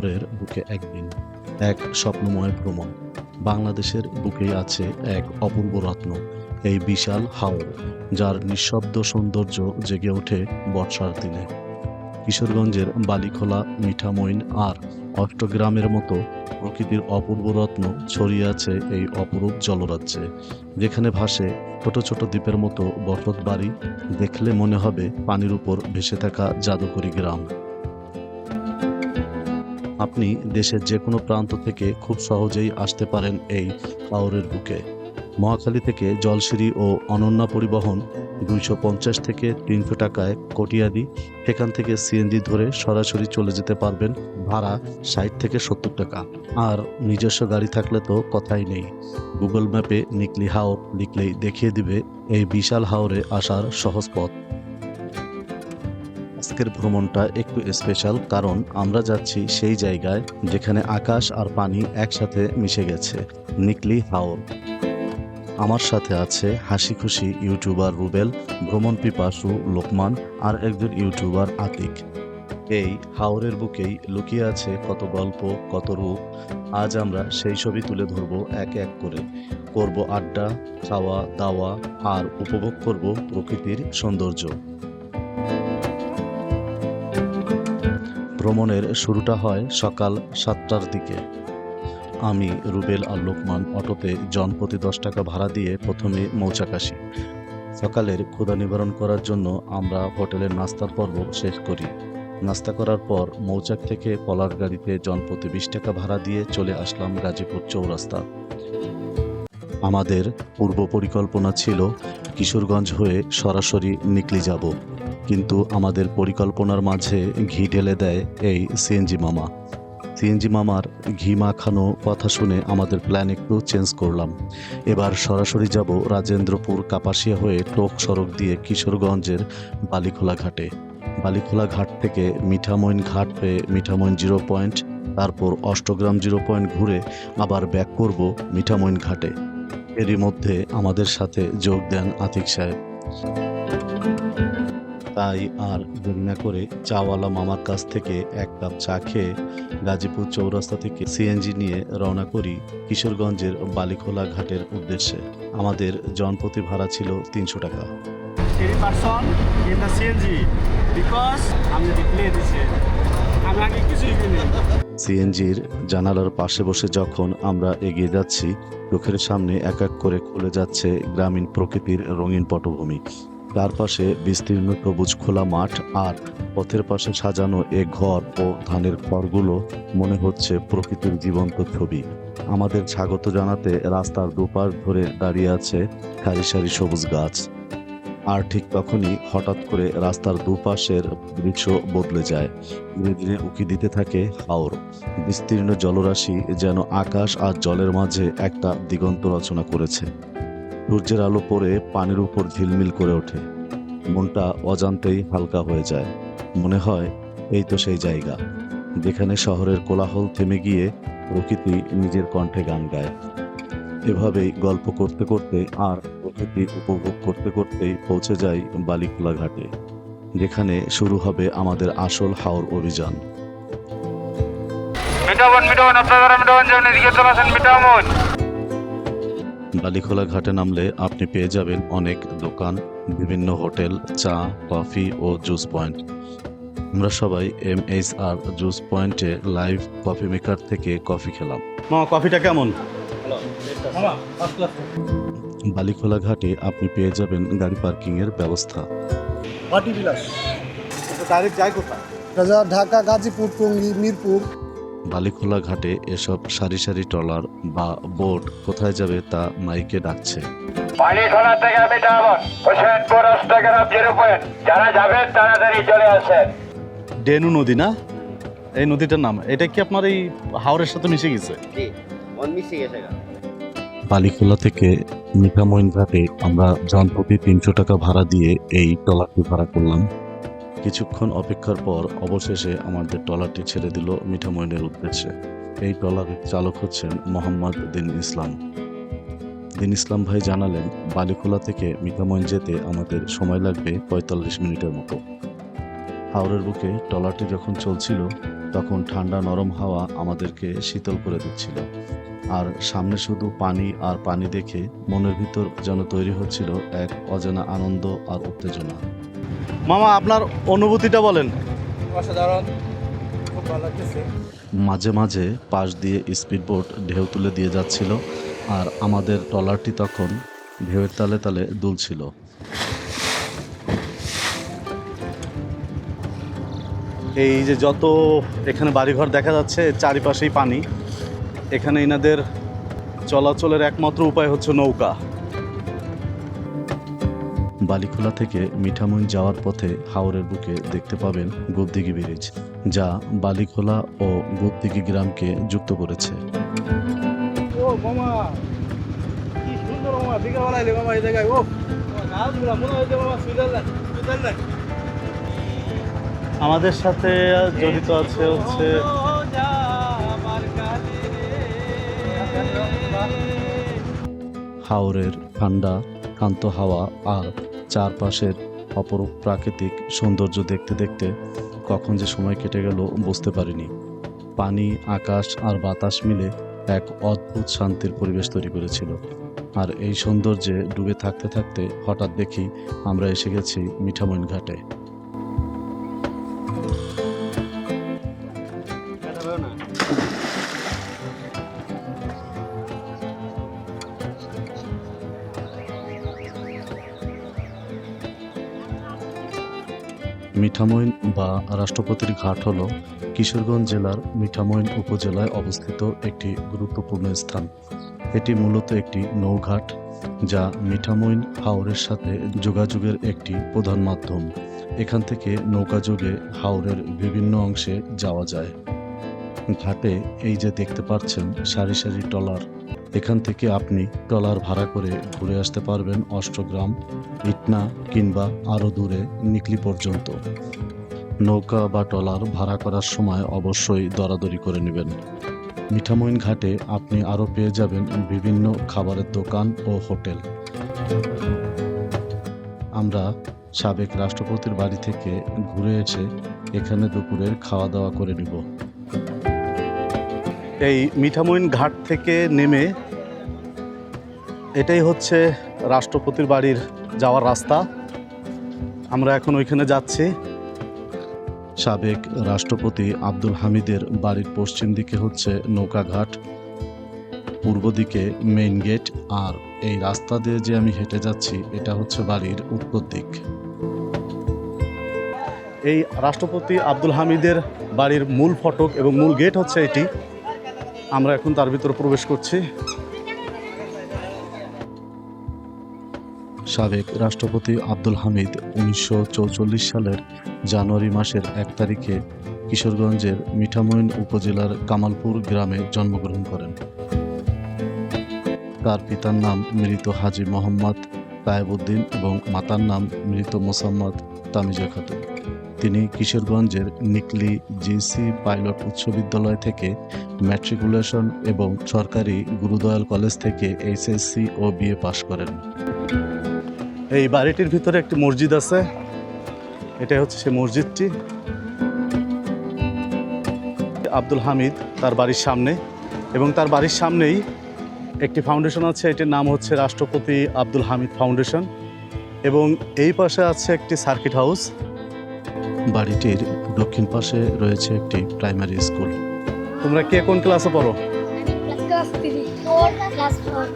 হাওরের বুকে একদিন এক স্বপ্নময় ভ্রমণ। বাংলাদেশের বুকেই আছে এক অপূর্ব রত্ন, এই বিশাল হাওর, যার নিঃশব্দ সৌন্দর্য জেগে ওঠে বর্ষার দিনে। কিশোরগঞ্জের বালিখোলা, মিঠামইন আর অষ্টগ্রামের মতো প্রকৃতির অপূর্ব রত্ন ছড়িয়ে আছে এই অপরূপ জলরাজ্যে, যেখানে ভাসে ছোট ছোট দ্বীপের মতো বসত বাড়ি দেখলে মনে হবে পানির উপর ভেসে থাকা জাদুকরী গ্রাম। আপনি দেশের যে কোনো প্রান্ত থেকে খুব সহজেই আসতে পারেন এই হাওরের বুকে। মহাখালী থেকে জলসিঁড়ি ও অনন্যা পরিবহন দুইশো পঞ্চাশ থেকে তিনশো টাকায় কটিয়াদি সেখান থেকে সিএনজি ধরে সরাসরি চলে যেতে পারবেন ভাড়া ষাট থেকে সত্তর টাকা। আর নিজস্ব গাড়ি থাকলে তো কথাই নেই। গুগল ম্যাপে নিকলি হাওর লিখলেই দেখিয়ে দিবে এই বিশাল হাওরে আসার সহজ পথ। আজকের ভ্রমণটা একটু স্পেশাল কারণ আমরা যাচ্ছি সেই জায়গায় যেখানে আকাশ আর পানি একসাথে মিশে গেছে। নিকলি হাওর। আমার সাথে আছে হাসি খুশি ইউটিউবার রুবেল, ভ্রমণ পিপাসু লোকমান আর একজন ইউটিউবার আতিক। এই হাওরের বুকেই লুকিয়ে আছে কত গল্প, কত রূপ। আজ আমরা সেই ছবি তুলে ধরবো এক এক করে। করব আড্ডা খাওয়া দাওয়া আর উপভোগ করব প্রকৃতির সৌন্দর্য। ভ্রমণের শুরুটা হয় সকাল সাতটার দিকে। আমি রুবেল আর লোকমান অটোতে জনপ্রতি দশ টাকা ভাড়া দিয়ে প্রথমে মৌচাক আসি সকালের ক্ষুধা নিবারণ করার জন্য আমরা হোটেলের নাস্তার পর্ব শেষ করি। নাস্তা করার পর মৌচাক থেকে পলার গাড়িতে জনপ্রতি বিশ টাকা ভাড়া দিয়ে চলে আসলাম গাজীপুর চৌরাস্তা। আমাদের পূর্ব পরিকল্পনা ছিল কিশোরগঞ্জ হয়ে সরাসরি নিকলি যাব। কিন্তু আমাদের পরিকল্পনার মাঝে ঘি ঢেলে দেয় এই সিএনজি মামা। সিএনজি মামার ঘি মাখানো কথা শুনে আমাদের প্ল্যান একটু চেঞ্জ করলাম। এবার সরাসরি যাব রাজেন্দ্রপুর কাপাসিয়া হয়ে টোক সড়ক দিয়ে কিশোরগঞ্জের বালিখোলা ঘাটে। বালিখোলা ঘাট থেকে মিঠামইন ঘাট হয়ে মিঠামইন জিরো পয়েন্ট, তারপর অষ্টগ্রাম জিরো পয়েন্ট ঘুরে আবার ব্যাক করব মিঠামইন ঘাটে। এরই মধ্যে আমাদের সাথে যোগ দেন আতিক সাহেব। তাই আর দেরি না করে চাওয়ালা মামার কাছ থেকে এক কাপ চা খেয়ে গাজীপুর চৌরাস্তা থেকে সিএনজি নিয়ে রওনা করি কিশোরগঞ্জের বালিখোলা ঘাটের উদ্দেশ্যে। আমাদের জনপ্রতি ভাড়া ছিল তিনশো টাকা। আমি আমি আগে কিছুই সিএনজির জানালার পাশে বসে যখন আমরা এগিয়ে যাচ্ছি চোখের সামনে এক এক করে খুলে যাচ্ছে গ্রামীণ প্রকৃতির রঙিন পটভূমি। তার পাশে বিস্তীর্ণ সবুজ খোলা মাঠ আর পথের পাশে সাজানো এ ঘর ও ধানের খড়গুলো মনে হচ্ছে প্রকৃতির জীবন্ত ছবি। আমাদের স্বাগত জানাতে রাস্তার দুপাশ ধরে দাঁড়িয়ে আছে সারি সারি সবুজ গাছ। আর ঠিক তখনই হঠাৎ করে রাস্তার দুপাশের দৃশ্য বদলে যায়। ধীরে ধীরে উঁকি দিতে থাকে হাওর। বিস্তীর্ণ জলরাশি যেন আকাশ আর জলের মাঝে একটা দিগন্ত রচনা করেছে। সূর্যের আলো পড়ে পানির উপর ঝিলমিল করে ওঠে। মনটা অজান্তেই হালকা হয়ে যায়। মনে হয়, এই তো সেই জায়গা। যেখানে শহরের কোলাহল থেমে গিয়ে প্রকৃতি নিজের কণ্ঠে গান গায়। এভাবেই গল্প করতে করতে আর প্রকৃতি উপভোগ করতে করতেই পৌঁছে যাই বালিখোলা ঘাটে, যেখানে শুরু হবে আমাদের আসল হাওর অভিযান। মিটামন মিটামন আপনারা মিটামন যান এদিকে চলে আসেন মিটামন বালিখোলা ঘাটে নামলে আপনি পেয়ে যাবেন অনেক দোকান বিভিন্ন হোটেল চা কফি ও জুস পয়েন্ট। আমরা সবাই এম এইচ আর জুস পয়েন্টে লাইভ কফি মেকার থেকে কফি খেলাম। মামা কফিটা কেমন? বালিখোলা ঘাটে আপনি পেয়ে যাবেন গাড়ি পার্কিং এর ব্যবস্থা। পার্টি যায় কোথায়? ঢাকা গাজীপুর টঙ্গী মিরপুর। বালিখোলা ঘাটে এসব সারি সারি ট্রলার বা বোট কোথায় যাবে তা মাইকে ডাকছে। বালিখোলা থেকে মিটামন হোসেনপুর অষ্টগ্রাম জিরো পয়েন্ট যারা যাবেন তাড়াতাড়ি চলে আসেন ডেনু নদী না? এই নদীটার নাম। এটা কি আপনার এই হাওরের সাথে মিশে গেছে? বালিখোলা থেকে মিঠামইন ঘাটে আমরা জনপ্রতি তিনশো টাকা ভাড়া দিয়ে এই ট্রলারটি ভাড়া করলাম। কিছুক্ষণ অপেক্ষার পর অবশেষে আমাদের ট্রলারটি ছেড়ে দিল মিঠামইনের উদ্দেশ্যে। এই ট্রলারের চালক হচ্ছেন মোহাম্মদ দিন ইসলাম। দিন ইসলাম ভাই জানালেন, বালিখোলা থেকে মিঠামইন যেতে আমাদের সময় লাগবে পঁয়তাল্লিশ মিনিটের মতো। হাওরের বুকে ট্রলারটি যখন চলছিল, তখন ঠান্ডা নরম হাওয়া আমাদেরকে শীতল করে দিচ্ছিল। আর সামনে শুধু পানি আর পানি দেখে মনের ভিতর যেন তৈরি হচ্ছিল এক অজানা আনন্দ আর উত্তেজনা। মামা আপনার অনুভূতিটা বলেন। অসাধারণ। খুব ভালো লাগতেছে। মাঝে মাঝে পাশ দিয়ে স্পিড স্পিডবোট ঢেউ তুলে দিয়ে যাচ্ছিল আর আমাদের ট্রলারটি তখন ঢেউয়ের তালে তালে দুলছিল। এই যে যত এখানে বাড়িঘর দেখা যাচ্ছে চারিপাশেই পানি। এখানে এনাদের চলাচলের একমাত্র উপায় হচ্ছে নৌকা। বালিখোলা থেকে মিঠামইন যাওয়ার পথে হাওরের বুকে দেখতে পাবেন গোপদিঘি ব্রিজ যা বালিখোলা ও গোপদিঘি গ্রামকে যুক্ত করেছে। আমাদের সাথে জড়িত আছে হচ্ছে হাওরের ঠান্ডা শান্ত হাওয়া আর চারপাশের অপরূপ প্রাকৃতিক সৌন্দর্য দেখতে দেখতে কখন যে সময় কেটে গেল বুঝতে পারিনি। পানি, আকাশ আর বাতাস মিলে এক অদ্ভুত শান্তির পরিবেশ তৈরি করেছিল। আর এই সৌন্দর্যে ডুবে থাকতে থাকতে হঠাৎ দেখি আমরা এসে গেছি মিঠামইন ঘাটে। মিঠামইন বা রাষ্ট্রপতির ঘাট হল কিশোরগঞ্জ জেলার মিঠামইন উপজেলায় অবস্থিত একটি গুরুত্বপূর্ণ স্থান। এটি মূলত একটি নৌঘাট যা মিঠামইন হাওরের সাথে যোগাযোগের একটি প্রধান মাধ্যম। এখান থেকে নৌকা নৌকাযোগে হাওরের বিভিন্ন অংশে যাওয়া যায়। ঘাটে এই যে দেখতে পাচ্ছেন সারি সারি ট্রলার এখান থেকে আপনি ট্রলার ভাড়া করে ঘুরে আসতে পারবেন অষ্টগ্রাম, ইটনা কিংবা আরও দূরে নিকলি পর্যন্ত। নৌকা বা ট্রলার ভাড়া করার সময় অবশ্যই দরাদরি করে নেবেন। মিঠামইন ঘাটে আপনি আরও পেয়ে যাবেন বিভিন্ন খাবারের দোকান ও হোটেল। আমরা সাবেক রাষ্ট্রপতির বাড়ি থেকে ঘুরে এসে এখানে দুপুরের খাওয়া দাওয়া করে নিব। এই মিঠামইন ঘাট থেকে নেমে এটাই হচ্ছে রাষ্ট্রপতির বাড়ির যাওয়ার রাস্তা। আমরা এখন ওইখানে যাচ্ছি। সাবেক রাষ্ট্রপতি আব্দুল হামিদের বাড়ির পশ্চিম দিকে হচ্ছে নৌকাঘাট পূর্ব দিকে মেইন গেট আর এই রাস্তা দিয়ে যে আমি হেঁটে যাচ্ছি, এটা হচ্ছে বাড়ির উত্তর দিক। এই রাষ্ট্রপতি আব্দুল হামিদের বাড়ির মূল ফটক এবং মূল গেট হচ্ছে এটি। আমরা এখন তার ভিতরে প্রবেশ করছি। সাবেক রাষ্ট্রপতি আব্দুল হামিদ উনিশশো সালের জানুয়ারি মাসের এক তারিখে কিশোরগঞ্জের মিঠামইন উপজেলার কামালপুর গ্রামে জন্মগ্রহণ করেন। তার পিতার নাম মৃত হাজি মোহাম্মদ তায়েবউদ্দিন এবং মাতার নাম মৃত মোসাম্মদ তামিজা খাতুন। তিনি কিশোরগঞ্জের নিকলি জিসি পাইলট উচ্চ বিদ্যালয় থেকে ম্যাট্রিকুলেশন এবং সরকারি গুরুদয়াল কলেজ থেকে এইচএসসি ও বিএ পাশ করেন। এই বাড়িটির ভিতরে একটি মসজিদ আছে। এটাই হচ্ছে সেই মসজিদটি। আব্দুল হামিদ তার বাড়ির সামনে এবং তার বাড়ির সামনেই একটি ফাউন্ডেশন আছে। এটির নাম হচ্ছে রাষ্ট্রপতি আব্দুল হামিদ ফাউন্ডেশন এবং এই পাশে আছে একটি সার্কিট হাউস। বাড়িটির দক্ষিণ পাশে রয়েছে একটি প্রাইমারি স্কুল তোমরা কে কোন ক্লাসে পড়ো Class 3. 4. Class 4.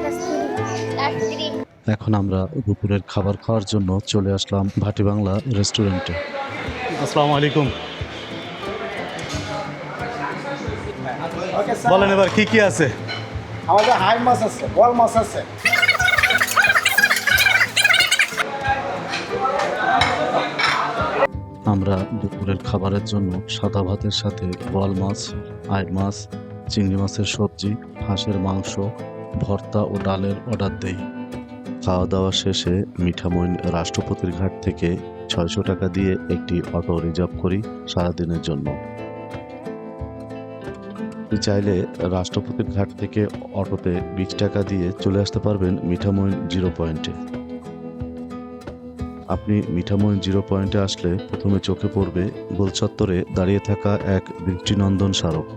Class 3. Class 3. এখন আমরা দুপুরের খাবার খাওয়ার জন্য চলে আসলাম ভাটি বাংলা রেস্টুরেন্টে আসসালামু আলাইকুম বলেন এবার কি কি আছে আমাদের হাই মাছ আছে বল মাছ আছে আমরা দুপুরের খাবারের জন্য সাদা ভাতের সাথে বোয়াল মাছ আইড় মাছ, চিংড়ি মাছের সবজি, হাঁসের মাংস, ভর্তা ও ডালের অর্ডার দেই। খাওয়া দাওয়া শেষে মিঠামইন রাষ্ট্রপতির ঘাট থেকে ছয়শো টাকা দিয়ে একটি অটো রিজার্ভ করি সারাদিনের জন্য। চাইলে রাষ্ট্রপতির ঘাট থেকে অটোতে বিশ টাকা দিয়ে চলে আসতে পারবেন মিঠামইন জিরো পয়েন্টে। আপনি মিঠামইন জিরো পয়েন্টে আসলে প্রথমে চোখে পড়বে গোলচত্বরে দাঁড়িয়ে থাকা এক দৃষ্টিনন্দন স্মারক।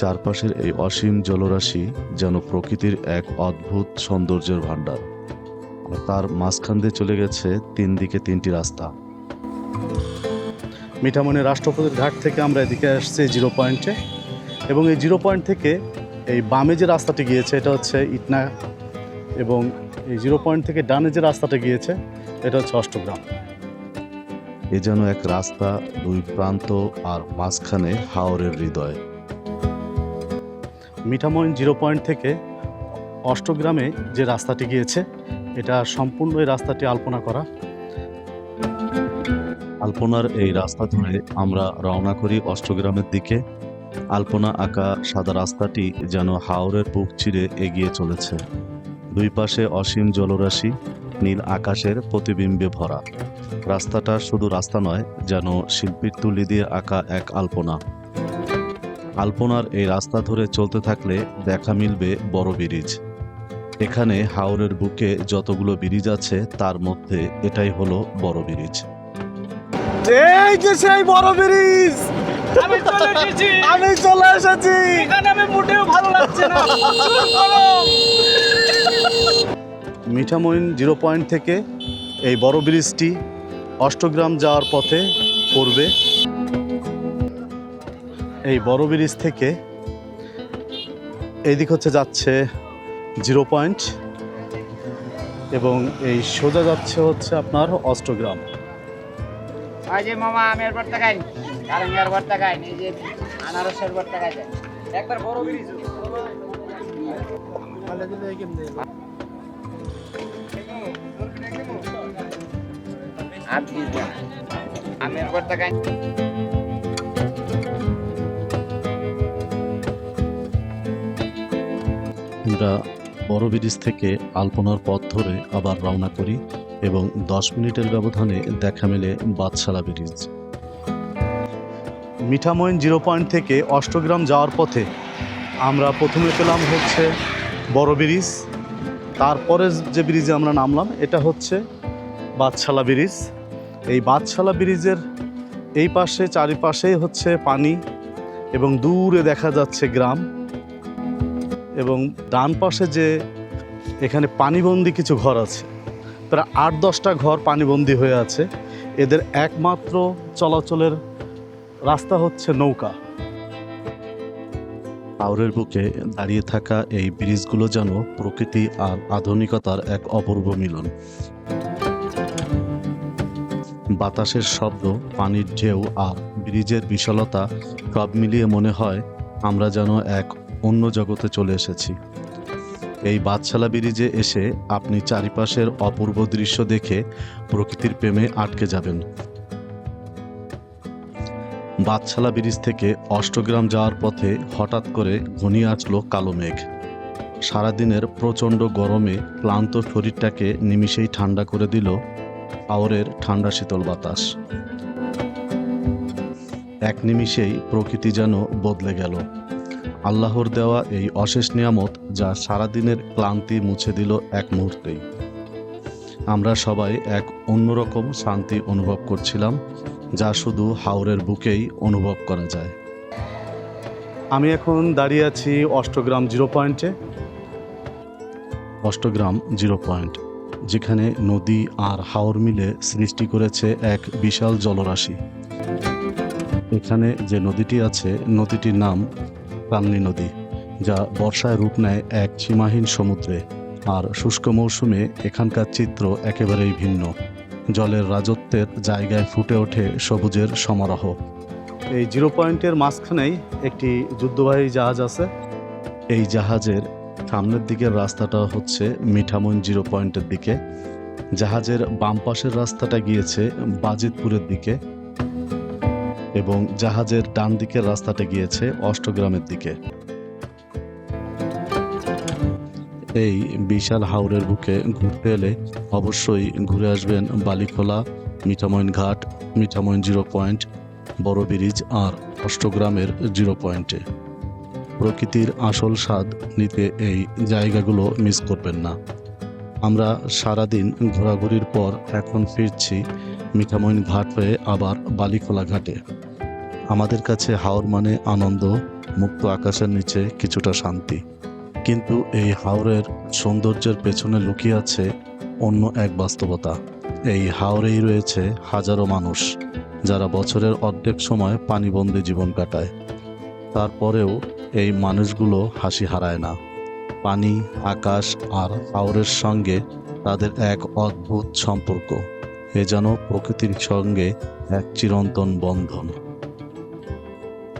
চারপাশের এই অসীম জলরাশি যেন প্রকৃতির এক অদ্ভুত সৌন্দর্যের ভাণ্ডার। তার মাঝখান দিয়ে চলে গেছে তিন দিকে তিনটি রাস্তা। মিঠামণি রাষ্ট্রপতির ঘাট থেকে আমরা এদিকে আসছি জিরো পয়েন্টে। এবং এই জিরো পয়েন্ট থেকে এই বামে যে রাস্তাটি গিয়েছে এটা হচ্ছে ইটনা এবং এই জিরো পয়েন্ট থেকে ডানে যে রাস্তাটা গিয়েছে এটা হচ্ছে অষ্টগ্রাম। এ যেন এক রাস্তা দুই প্রান্ত আর মাঝখানে হাওরের হৃদয়। মিঠামইন জিরো পয়েন্ট থেকে অষ্টগ্রামে যে রাস্তাটি গিয়েছে এটা সম্পূর্ণ এই রাস্তাটি আলপনা করা। আলপনার এই রাস্তা ধরে আমরা রওনা করি অষ্টগ্রামের দিকে। আলপনা আঁকা সাদা রাস্তাটি যেন হাওরের বুক চিরে এগিয়ে চলেছে। দুই পাশে অসীম জলরাশি, নীল আকাশের প্রতিবিম্বে ভরা। রাস্তাটা শুধু রাস্তা নয়, যেন শিল্পীর তুলি দিয়ে আঁকা এক আলপনা। আলপনার এই রাস্তা ধরে চলতে থাকলে দেখা মিলবে বড় ব্রিজ। এখানে হাওরের বুকে যতগুলো ব্রিজ আছে, তার মধ্যে এটাই হলো বড় ব্রিজ। এই যে সেই বড় ব্রিজ! আমি চলে এসেছি। আমি চলে এসেছি। এখানে আমি মোটেও ভালো লাগছে না। মিঠামইন জিরো পয়েন্ট থেকে এই বড় ব্রিজটি অষ্টগ্রাম যাওয়ার পথে পড়বে। এই বড় ব্রিজ থেকে এই দিক হচ্ছে যাচ্ছে জিরো পয়েন্ট এবং এই সোজা যাচ্ছে হচ্ছে আপনার অষ্টগ্রাম। এই মামা আমের ভর্তা খাই ভর্তা খাই এই যে আনারসের ভর্তা একবার বড় আমের ভর্তা খাই আমরা বড় ব্রিজ থেকে আলপনার পথ ধরে আবার রওনা করি এবং দশ মিনিটের ব্যবধানে দেখা মেলে Badshala bridge. Mithamain zero point থেকে অষ্টগ্রাম যাওয়ার পথে আমরা প্রথমে পেলাম হচ্ছে বড় ব্রিজ, তারপরে যে ব্রিজে আমরা নামলাম, এটা হচ্ছে বাদশালা ব্রিজ। এই বাদশালা ব্রিজের এই পাশে, চারিপাশেই হচ্ছে পানি এবং দূরে দেখা যাচ্ছে গ্রাম এবং ডান পাশে যে এখানে পানিবন্দি কিছু ঘর আছে, প্রায় আট দশটা ঘর পানিবন্দি হয়ে আছে। এদের একমাত্র চলাচলের রাস্তা হচ্ছে নৌকা। হাওরের বুকে দাঁড়িয়ে থাকা এই ব্রিজগুলো যেন প্রকৃতি আর আধুনিকতার এক অপূর্ব মিলন। বাতাসের শব্দ, পানির ঢেউ আর ব্রিজের বিশালতা সব মিলিয়ে মনে হয় আমরা যেন এক অন্য জগতে চলে এসেছি। এই বাদশালা ব্রিজে এসে আপনি চারিপাশের অপূর্ব দৃশ্য দেখে প্রকৃতির প্রেমে আটকে যাবেন। বাদশালা ব্রিজ থেকে অষ্টগ্রাম যাওয়ার পথে হঠাৎ করে ঘনিয়ে আসলো কালো মেঘ। সারাদিনের প্রচণ্ড গরমে ক্লান্ত শরীরটাকে নিমিষেই ঠান্ডা করে দিল পাওয়ারের ঠান্ডা শীতল বাতাস। এক নিমিষেই প্রকৃতি যেন বদলে গেল। আল্লাহর দেওয়া এই অশেষ নিয়ামত যা সারাদিনের ক্লান্তি মুছে দিল এক মুহূর্তেই। আমরা সবাই এক অন্যরকম শান্তি অনুভব করছিলাম। যা শুধু হাওরের বুকেই অনুভব করা যায়। আমি এখন দাঁড়িয়ে আছি অষ্টগ্রাম জিরো পয়েন্টে। অষ্টগ্রাম জিরো পয়েন্ট যেখানে নদী আর হাওর মিলে সৃষ্টি করেছে এক বিশাল জলরাশি। এখানে যে নদীটি আছে নদীটির নাম কালনি নদী যা বর্ষায় রূপ নেয় এক সীমাহীন সমুদ্রে আর শুষ্ক মৌসুমে এখানকার চিত্র একেবারেই ভিন্ন। জলের রাজত্বের জায়গায় ফুটে ওঠে সবুজের সমারোহ। এই জিরো পয়েন্টের মাঝখানেই একটি যুদ্ধবাহী জাহাজ আছে। এই জাহাজের সামনের দিকের রাস্তাটা হচ্ছে মিঠামইন জিরো পয়েন্টের দিকে। জাহাজের বাম পাশের রাস্তাটা গিয়েছে বাজিতপুরের দিকে। এবং জাহাজের ডান দিকের রাস্তাটা গিয়েছে অষ্টগ্রামের দিকে। এই বিশাল হাওরের বুকে ঘুরতে এলে অবশ্যই ঘুরে আসবেন বালিখোলা, মিঠামইন ঘাট, মিঠামইন জিরো পয়েন্ট, বড় ব্রিজ আর অষ্টগ্রামের জিরো পয়েন্টে। প্রকৃতির আসল স্বাদ নিতে এই জায়গাগুলো মিস করবেন না। আমরা সারাদিন ঘোরাঘুরির পর এখন ফিরছি মিঠামইন ঘাট হয়ে আবার বালিখোলা ঘাটে। আমাদের কাছে হাওর মানে আনন্দ, মুক্ত আকাশের নিচে কিছুটা শান্তি। কিন্তু এই হাওরের সৌন্দর্যের পেছনে লুকিয়ে আছে অন্য এক বাস্তবতা। এই হাওরেই রয়েছে হাজারো মানুষ, যারা বছরের অর্ধেক সময় পানিবন্দী জীবন কাটায়। তারপরেও এই মানুষগুলো হাসি হারায় না। পানি, আকাশ আর হাওরের সঙ্গে তাদের এক অদ্ভুত সম্পর্ক। এ যেন প্রকৃতির সঙ্গে এক চিরন্তন বন্ধন।